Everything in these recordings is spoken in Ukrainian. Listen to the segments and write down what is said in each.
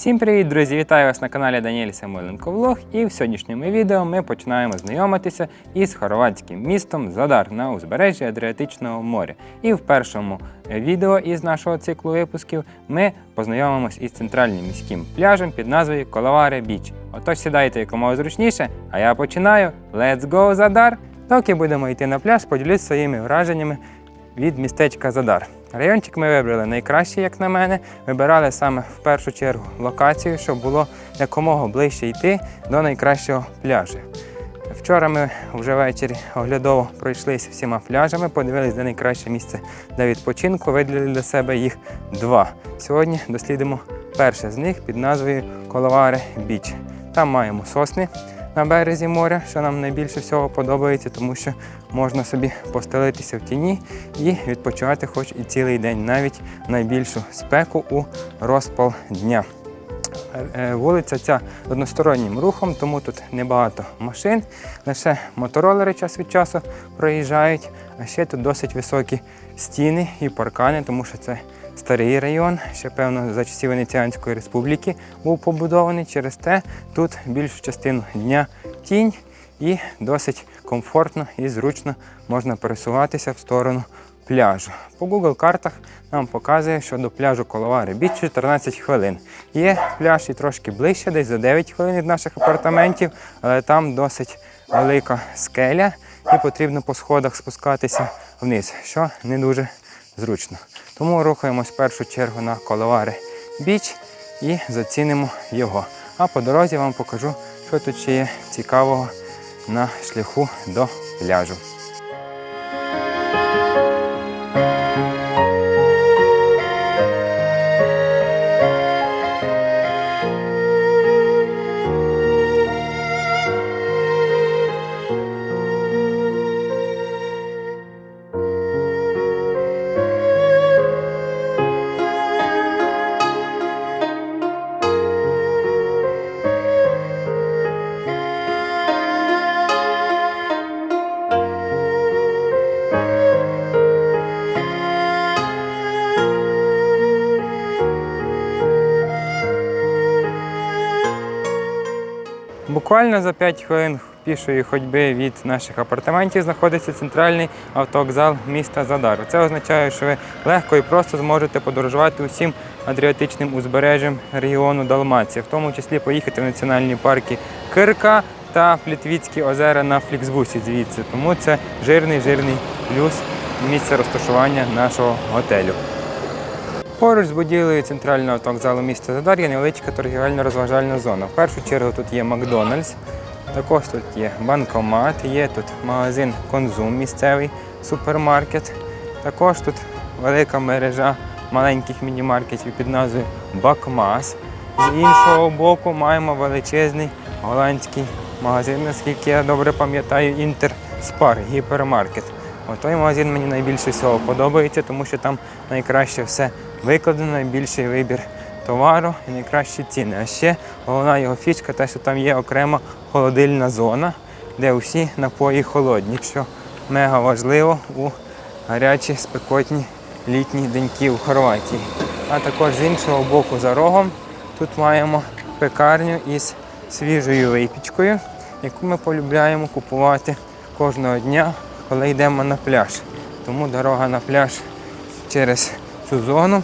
Всім привіт, друзі! Вітаю вас на каналі Даніель Самойленко Влог. І в сьогоднішньому відео ми починаємо знайомитися із хорватським містом Задар на узбережжі Адріатичного моря. І в першому відео із нашого циклу випусків ми познайомимось із центральним міським пляжем під назвою Коловаре Біч. Отож сідайте якомога зручніше, а я починаю. Let's go, Задар! Доки будемо йти на пляж, поділюсь своїми враженнями від містечка Задар. Райончик ми вибрали найкращий, як на мене. Вибирали саме в першу чергу локацію, щоб було якомога ближче йти до найкращого пляжу. Вчора ми вже ввечері оглядово пройшлися всіма пляжами, подивилися, де найкраще місце для відпочинку, виділили для себе їх два. Сьогодні дослідимо перше з них під назвою Коловаре Біч. Там маємо сосни на березі моря, що нам найбільше всього подобається, тому що можна собі постелитися в тіні і відпочивати хоч і цілий день, навіть найбільшу спеку у розпал дня. Е, Вулиця ця одностороннім рухом, тому тут небагато машин, лише моторолери час від часу проїжджають, а ще тут досить високі стіни і паркани, тому що це старий район, ще певно за часів Венеціанської республіки був побудований. Через те тут більшу частину дня тінь і досить комфортно і зручно можна пересуватися в сторону пляжу. По Google картах нам показує, що до пляжу Коловари Біч 14 хвилин. Є пляж і трошки ближче, десь за 9 хвилин від наших апартаментів, але там досить велика скеля і потрібно по сходах спускатися вниз, що не дуже зручно. Тому рухаємось в першу чергу на Коловари Біч і зацінимо його. А по дорозі вам покажу, що тут ще є цікавого на шляху до пляжу. Буквально за 5 хвилин пішої ходьби від наших апартаментів знаходиться центральний автовокзал міста Задар. Це означає, що ви легко і просто зможете подорожувати усім адріатичним узбережжям регіону Далмація, в тому числі поїхати в національні парки Кирка та Плітвіцькі озера на Фліксбусі звідси. Тому це жирний жирний плюс місця розташування нашого готелю. Поруч з будівлею центрального автовокзалу міста Задар є невеличка торгівельно-розважальна зона. В першу чергу тут є Макдональдс, також тут є банкомат, є тут магазин Конзум, місцевий супермаркет. Також тут велика мережа маленьких міні-маркетів під назвою Бакмас. З іншого боку маємо величезний голландський магазин, наскільки я добре пам'ятаю, Інтерспар, гіпермаркет. Отой магазин мені найбільше всього подобається, тому що там найкраще все викладено, найбільший вибір товару і найкращі ціни. А ще головна його фішка, те, що там є окрема холодильна зона, де усі напої холодні, що мега важливо у гарячі спекотні літні деньки в Хорватії. А також з іншого боку за рогом тут маємо пекарню із свіжою випічкою, яку ми полюбляємо купувати кожного дня, коли йдемо на пляж. Тому дорога на пляж через цю зону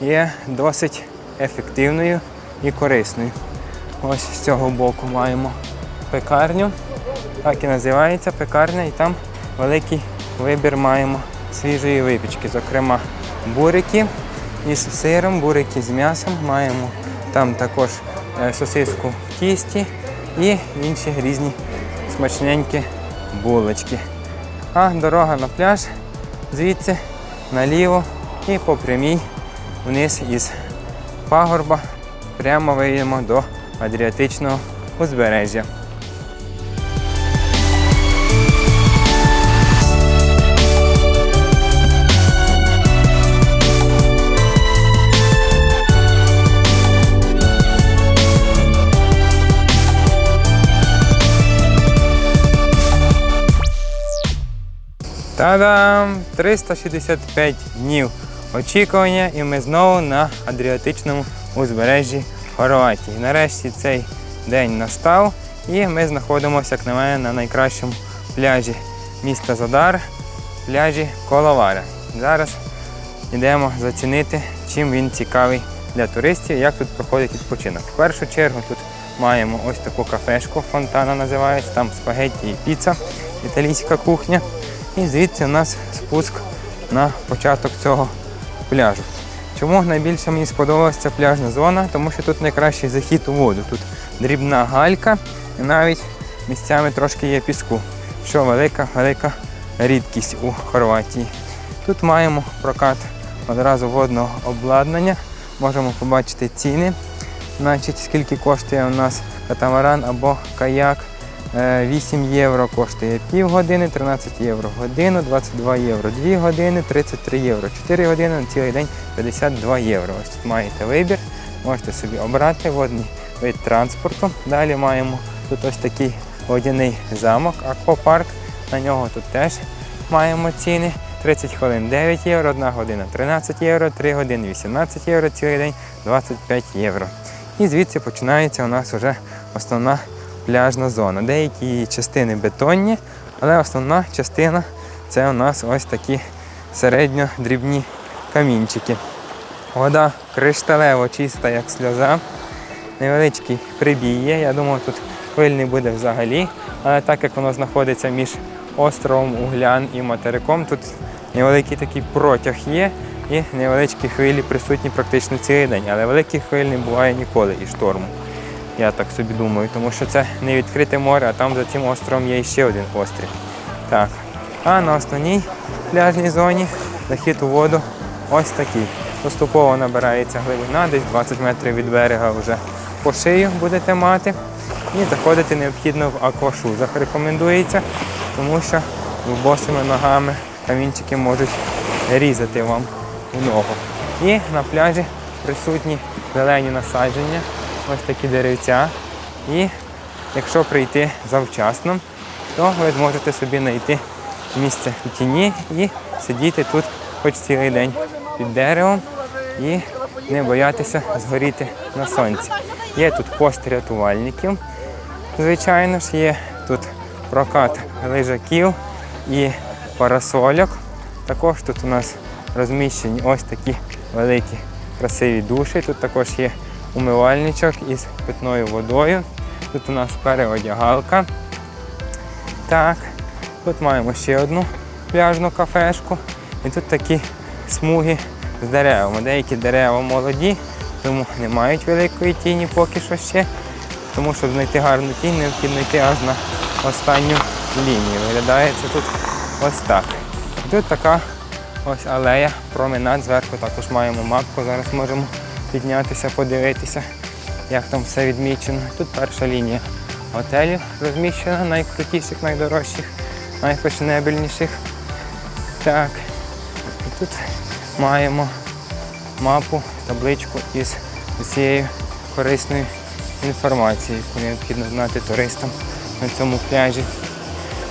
є досить ефективною і корисною. Ось з цього боку маємо пекарню, так і називається пекарня, і там великий вибір маємо свіжої випічки, зокрема бурики із сиром, бурики з м'ясом, маємо там також е, сосиску в тісті і інші різні смачненькі булочки. А дорога на пляж звідси наліво і по прямій вниз із пагорба прямо вийдемо до Адріатичного узбережжя. Та-дам! 365 днів очікування, і ми знову на Адріатичному узбережжі Хорватії. Нарешті цей день настав, і ми знаходимося, як на мене, на найкращому пляжі міста Задар, пляжі Коловара. Зараз йдемо зацінити, чим він цікавий для туристів, як тут проходить відпочинок. В першу чергу тут маємо ось таку кафешку, фонтана називається, там спагетті і піца, італійська кухня. І звідси у нас спуск на початок цього пляжу. Чому найбільше мені сподобалася ця пляжна зона? Тому що тут найкращий захід у воду. Тут дрібна галька і навіть місцями трошки є піску, що велика, велика рідкість у Хорватії. Тут маємо прокат одразу водного обладнання. Можемо побачити ціни. Значить, скільки коштує у нас катамаран або каяк. Е, 8 євро коштує пів години, 13 євро годину, 22 євро 2 години, 33 євро 4 години, на цілий день 52 євро. Ось тут маєте вибір, можете собі обрати водний вид транспорту. Далі маємо тут ось такий водяний замок, аквапарк. На нього тут теж маємо ціни. 30 хвилин 9 євро, 1 година 13 євро, 3 години 18 євро, цілий день 25 євро. І звідси починається у нас вже основна пляжна зона. Деякі частини бетонні, але основна частина це у нас ось такі середньодрібні камінчики. Вода кришталево чиста, як сльоза. Невеличкий прибій є. Я думаю, тут хвиль не буде взагалі. Але так як воно знаходиться між островом Углян і материком, тут невеликий такий протяг є і невеличкі хвилі присутні практично цілий день. Але великих хвиль не буває ніколи і шторму. Я так собі думаю, тому що це не відкрите море, а там за цим островом є ще один острів. Так. А на основній пляжній зоні захід у воду ось такий. Поступово набирається глибина, десь 20 метрів від берега вже по шию будете мати. І заходити необхідно в аквашузах. Рекомендується, тому що босими ногами камінчики можуть різати вам у ногу. І на пляжі присутні зелені насадження, ось такі деревця. І якщо прийти завчасно, то ви зможете собі знайти місце в тіні і сидіти тут хоч цілий день під деревом і не боятися згоріти на сонці. Є тут пост рятувальників, звичайно ж, є тут прокат лежаків і парасольок. Також тут у нас розміщені ось такі великі красиві душі. Тут також є умивальничок із питною водою. Тут у нас переодягалка. Так, тут маємо ще одну пляжну кафешку. І тут такі смуги з деревами. Деякі дерева молоді, тому не мають великої тіні поки що ще. Тому щоб знайти гарну тінь, необхідно йти аж на останню лінію. Виглядає це тут ось так. Тут така ось алея, променад. Зверху також маємо мапку. Зараз можемо піднятися, подивитися, як там все відмічено. Тут перша лінія готелів розміщена, найкрутіших, найдорожчих, найфешенебельніших. Так. І тут маємо мапу, табличку із усією корисною інформацією, яку необхідно знати туристам на цьому пляжі.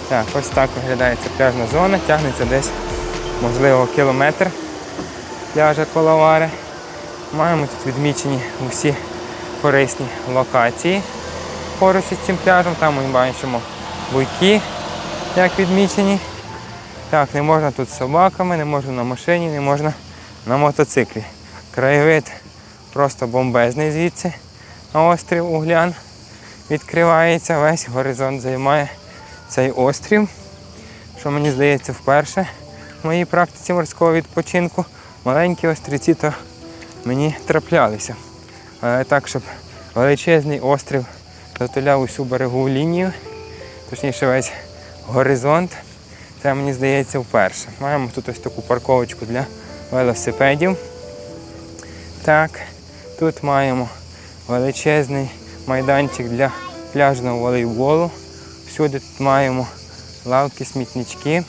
Так, ось так виглядає ця пляжна зона, тягнеться десь, можливо, кілометр пляжа Коловари. Маємо тут відмічені усі корисні локації поруч із цим пляжем. Там ми бачимо буйки, як відмічені. Так, не можна тут з собаками, не можна на машині, не можна на мотоциклі. Краєвид просто бомбезний звідси. На острів Углян відкривається, весь горизонт займає цей острів. Що мені здається вперше в моїй практиці морського відпочинку. Маленькі острівці то мені траплялися. Але так, щоб величезний острів затуляв усю берегову лінію, точніше весь горизонт. Це мені здається вперше. Маємо тут ось таку парковочку для велосипедів. Так, тут маємо величезний майданчик для пляжного волейболу. Всюди тут маємо лавки, смітнички.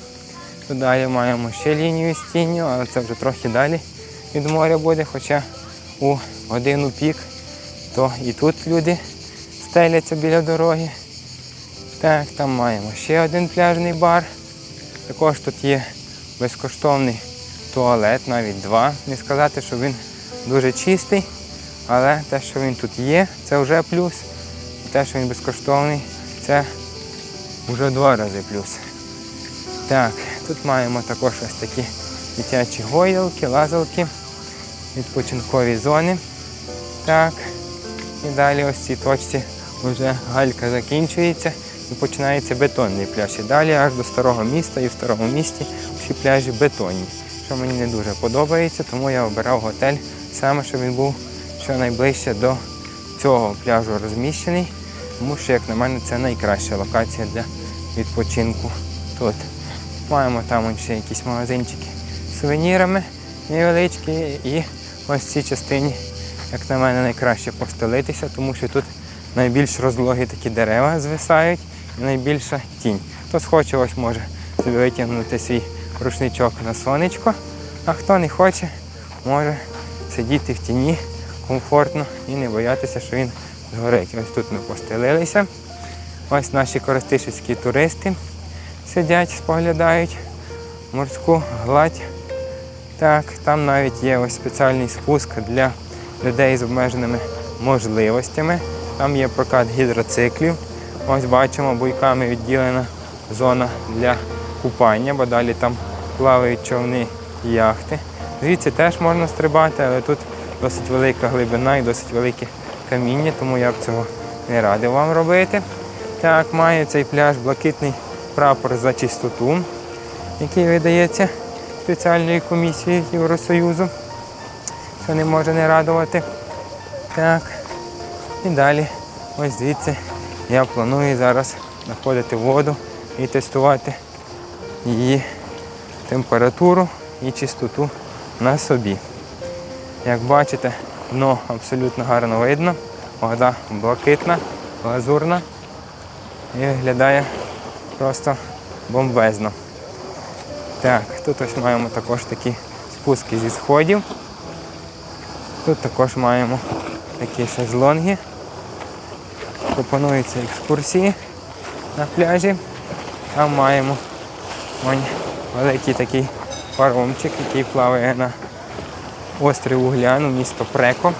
Тут далі маємо ще лінію з тінню, але це вже трохи далі від моря буде, хоча у годину пік, то і тут люди стеляться біля дороги. Так, там маємо ще один пляжний бар. Також тут є безкоштовний туалет, навіть два. Не сказати, що він дуже чистий, Але те, що він тут є, це вже плюс. Те, що він безкоштовний, це вже два рази плюс. Так, тут маємо також ось такі дитячі гойдалки, лазалки, відпочинкові зони. Так. І далі ось в цій точці вже галька закінчується і починається бетонний пляж. І далі аж до старого міста, і в старому місті всі пляжі бетонні. Що мені не дуже подобається, тому я обирав готель саме, щоб він був щонайближче до цього пляжу розміщений, тому що, як на мене, це найкраща локація для відпочинку тут. Маємо там ще якісь магазинчики сувенірами невеличкі і ось в цій частині, як на мене, найкраще постелитися, тому що тут найбільш розлогі такі дерева звисають і найбільша тінь. Хто схоче, ось може собі витягнути свій рушничок на сонечко, а хто не хоче, може сидіти в тіні комфортно і не боятися, що він згорить. Ось тут ми постелилися. Ось наші користишівські туристи сидять, споглядають морську гладь. Так, там навіть є ось спеціальний спуск для людей з обмеженими можливостями. Там є прокат гідроциклів. Ось бачимо, буйками відділена зона для купання, бо далі там плавають човни і яхти. Звідси теж можна стрибати, але тут досить велика глибина і досить велике каміння, тому я б цього не радив вам робити. Так, має цей пляж блакитний прапор за чистоту, який видається спеціальною комісією Євросоюзу, що не може не радувати. Так. І далі, ось звідси я планую зараз знаходити воду і тестувати її температуру і чистоту на собі. Як бачите, дно абсолютно гарно видно, вода блакитна, лазурна і виглядає просто бомбезно. Так, тут ось маємо також такі спуски зі сходів. Тут також маємо такі шезлонги. Пропонуються екскурсії на пляжі. Там маємо вон, великий такий паромчик, який плаває на острів Угляну, місто Преко.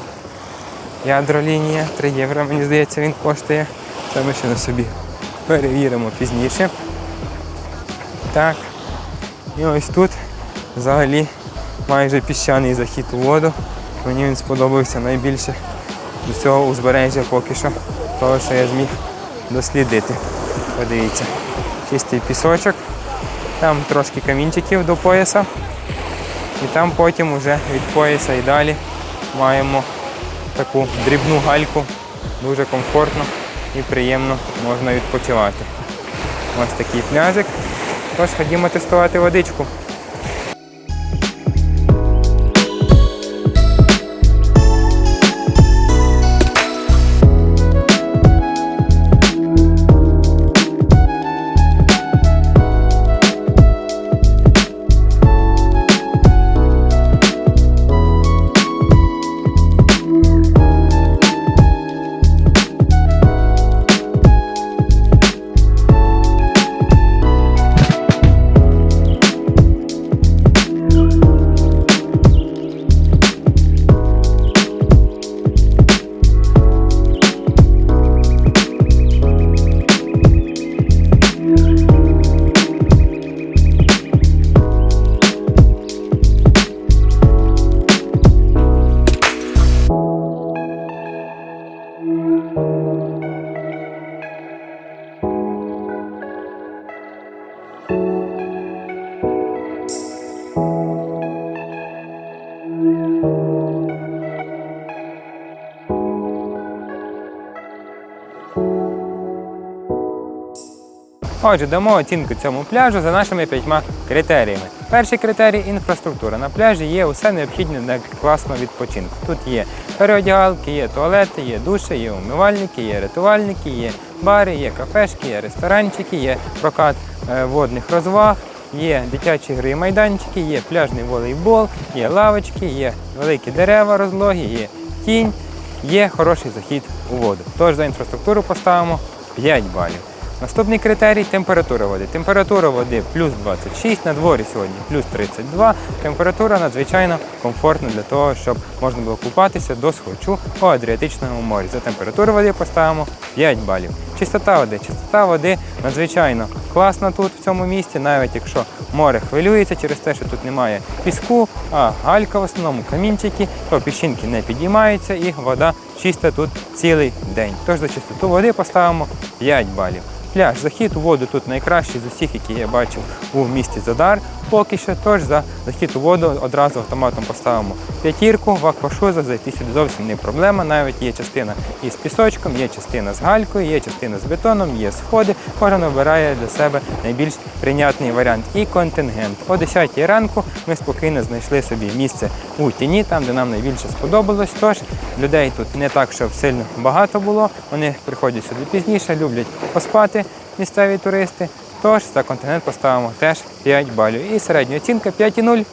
Ядролінія, 3 євро, мені здається, він коштує. Це ми ще на собі перевіримо пізніше. Так. І ось тут взагалі майже піщаний захід у воду. Мені він сподобався найбільше з цього узбережжя поки що, того, що я зміг дослідити. Подивіться, чистий пісочок, там трошки камінчиків до пояса. І там потім вже від пояса і далі маємо таку дрібну гальку, дуже комфортно і приємно можна відпочивати. Ось такий пляжик. Тож ходімо тестувати водичку. Отже, дамо оцінку цьому пляжу за нашими п'ятьма критеріями. Перший критерій інфраструктура. На пляжі є усе необхідне для класного відпочинку. Тут є переодягалки, є туалети, є душі, є умивальники, є рятувальники, є бари, є кафешки, є ресторанчики, є прокат е, водних розваг, є дитячі гри майданчики, є пляжний волейбол, є лавочки, є великі дерева розлогі, є тінь, є хороший захід у воду. Тож за інфраструктуру поставимо 5 балів. Наступний критерій температура води. Температура води плюс 26, на дворі сьогодні плюс 32. Температура надзвичайно комфортна для того, щоб можна було купатися до схочу у Адріатичному морі. За температуру води поставимо 5 балів. Чистота води. Чистота води надзвичайно класна тут в цьому місті, навіть якщо море хвилюється через те, що тут немає піску, а галька в основному камінчики, то піщинки не підіймаються і вода чиста тут цілий день. Тож за чистоту води поставимо 5 балів. Пляж, захід у воду тут найкращий з усіх, які я бачив у місті Задар. Поки що, тож за захід у воду одразу автоматом поставимо п'ятірку. В аквашузах зайти сюди зовсім не проблема. Навіть є частина із пісочком, є частина з галькою, є частина з бетоном, є сходи. Кожен обирає для себе найбільш прийнятний варіант. І контингент. О 10 ранку ми спокійно знайшли собі місце у тіні, там, де нам найбільше сподобалось. Тож людей тут не так, щоб сильно багато було. Вони приходять сюди пізніше, люблять поспати місцеві туристи. Тож за континент поставимо теж 5 балів. І середня оцінка 5,0.